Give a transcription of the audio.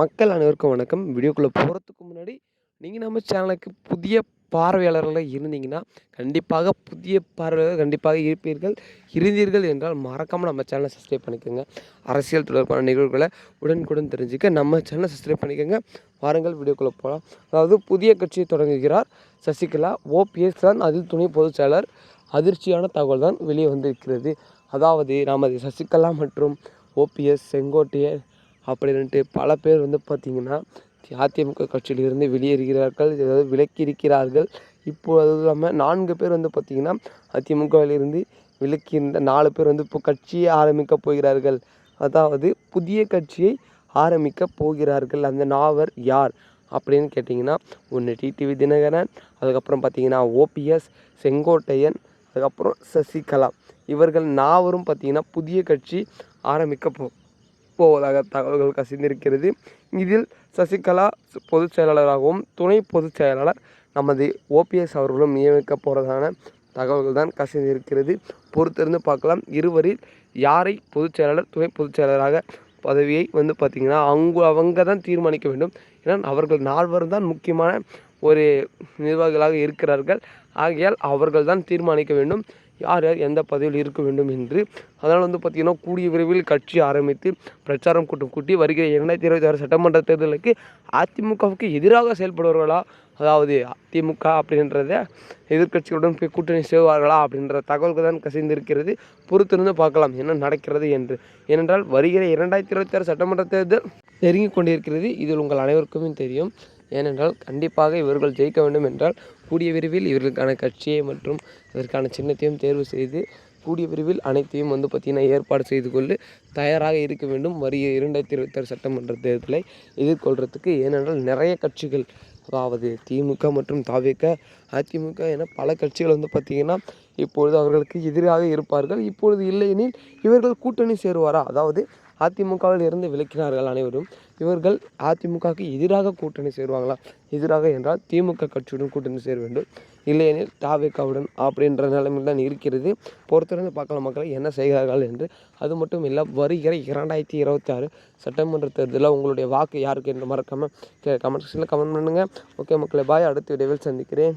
மக்கள் அனைவருக்கும் வணக்கம். வீடியோக்குள்ளே போகிறதுக்கு முன்னாடி நீங்கள் நம்ம சேனலுக்கு புதிய பார்வையாளர்களாக இருந்தீங்கன்னா கண்டிப்பாக புதிய பார்வையாளர்கள் கண்டிப்பாக இருப்பீர்கள். இருந்தீர்கள் என்றால் மறக்காமல் நம்ம சேனலை சப்ஸ்கிரைப் பண்ணிக்கோங்க. அரசியல் தொடர்பான நிகழ்வுகளை உடனுக்குடன் தெரிஞ்சுக்க நம்ம சேனலை சப்ஸ்கிரைப் பண்ணிக்கோங்க. வாருங்கள் வீடியோக்குள்ளே போகலாம் அதாவது புதிய கட்சியை தொடங்குகிறார் சசிகலா. ஓபிஎஸ் தான் அதில் துணை பொதுச் செயலர். அதிர்ச்சியான தகவல் தான் வெளியே வந்திருக்கிறது. அதாவது நமது சசிகலா மற்றும் ஓபிஎஸ் செங்கோட்டையர் அப்படின்ட்டு பல பேர் வந்து பார்த்திங்கன்னா அதிமுக கட்சியிலிருந்து வெளியேறுகிறார்கள் அதாவது விலக்கி இருக்கிறார்கள் இப்போ அது இல்லாமல் நான்கு பேர் வந்து பார்த்திங்கன்னா அதிமுகவிலிருந்து விலக்கி இருந்த நாலு பேர் வந்து இப்போ கட்சியை ஆரம்பிக்க போகிறார்கள். அதாவது புதிய கட்சியை ஆரம்பிக்க போகிறார்கள். அந்த நாவர் யார் அப்படின்னு கேட்டிங்கன்னா ஒன்று டிடிவி தினகரன் அதுக்கப்புறம் பார்த்தீங்கன்னா ஓபிஎஸ் செங்கோட்டையன் அதுக்கப்புறம் சசிகலா. இவர்கள் நாவரும் பார்த்திங்கன்னா புதிய கட்சி ஆரம்பிக்க போ போவதாக தகவல்கள் கசிந்திருக்கிறது. இதில் சசிகலா பொதுச் செயலாளராகவும் துணை பொதுச் செயலாளர் நமது ஓபிஎஸ் அவர்களும் நியமிக்க போகிறதான தகவல்கள் தான் கசிந்திருக்கிறது. பொறுத்திருந்து பார்க்கலாம். இருவரில் யாரை பொதுச் செயலாளர் துணை பொதுச் செயலாளராக பதவியை வந்து பார்த்திங்கன்னா அவங்க அவங்க தான் தீர்மானிக்க வேண்டும். ஏன்னா அவர்கள் நால்வரும் தான் முக்கியமான ஒரு நிர்வாகிகளாக இருக்கிறார்கள். ஆகையால் அவர்கள் தான் தீர்மானிக்க வேண்டும். யார் யார் எந்த பதவியில் இருக்க வேண்டும் என்று. அதனால் வந்து பார்த்திங்கன்னா கூடிய விரைவில் கட்சி ஆரம்பித்து பிரச்சாரம் கூட்டம் கூட்டி வருகிற இரண்டாயிரத்தி இருபத்தி ஆறு சட்டமன்ற தேர்தலுக்கு அதிமுகவுக்கு எதிராக செயல்படுவார்களா? அதாவது அதிமுக அப்படின்றத எதிர்க்கட்சிகளுடன் போய் கூட்டணி செய்வார்களா அப்படின்ற தகவல்கள் தான் கசிந்திருக்கிறது. பொறுத்திருந்து பார்க்கலாம் என்ன நடக்கிறது என்று. ஏனென்றால் வருகிற இரண்டாயிரத்தி இருபத்தி ஆறு சட்டமன்ற தேர்தல் நெருங்கி கொண்டிருக்கிறது. இதில் உங்கள் அனைவருக்குமே தெரியும். ஏனென்றால் கண்டிப்பாக இவர்கள் ஜெயிக்க வேண்டும் என்றால் கூடிய விரைவில் இவர்களுக்கான கட்சியை மற்றும் இதற்கான சின்னத்தையும் தேர்வு செய்து கூடிய விரைவில் அனைத்தையும் வந்து பார்த்திங்கன்னா ஏற்பாடு செய்து கொண்டு தயாராக இருக்க வேண்டும். வருகிற இரண்டாயிரத்தி இருபத்தாறு சட்டமன்ற தேர்தலை எதிர்கொள்கிறதுக்கு ஏனென்றால் நிறைய கட்சிகள் அதாவது திமுக மற்றும் தவிக அதிமுக என பல கட்சிகள் வந்து பார்த்திங்கன்னா இப்பொழுது அவர்களுக்கு எதிராக இருப்பார்கள். இப்பொழுது இல்லையெனில் இவர்கள் கூட்டணி சேருவாரா? அதாவது அதிமுகவில் இருந்து விலக்கினார்கள் அனைவரும். இவர்கள் அதிமுகவுக்கு எதிராக கூட்டணி சேருவாங்களா? எதிராக என்றால் திமுக கட்சியுடன் கூட்டணி சேர வேண்டும். இல்லையெனில் தாவேக்காவுடன் அப்படின்ற நிலைமையில் தான் இருக்கிறது. பொறுத்திருந்து பார்க்கலாம் மக்களை என்ன செய்கிறார்கள் என்று. அது மட்டும் இல்லை வருகிற இரண்டாயிரத்தி இருபத்தி ஆறு சட்டமன்ற தேர்தலில் உங்களுடைய வாக்கு யாருக்கு என்று மறக்காமல் கமெண்ட் செக்ஷனில் கமெண்ட் பண்ணுங்கள் ஓகே மக்களே பாய் அடுத்த விடைவில் சந்திக்கிறேன்.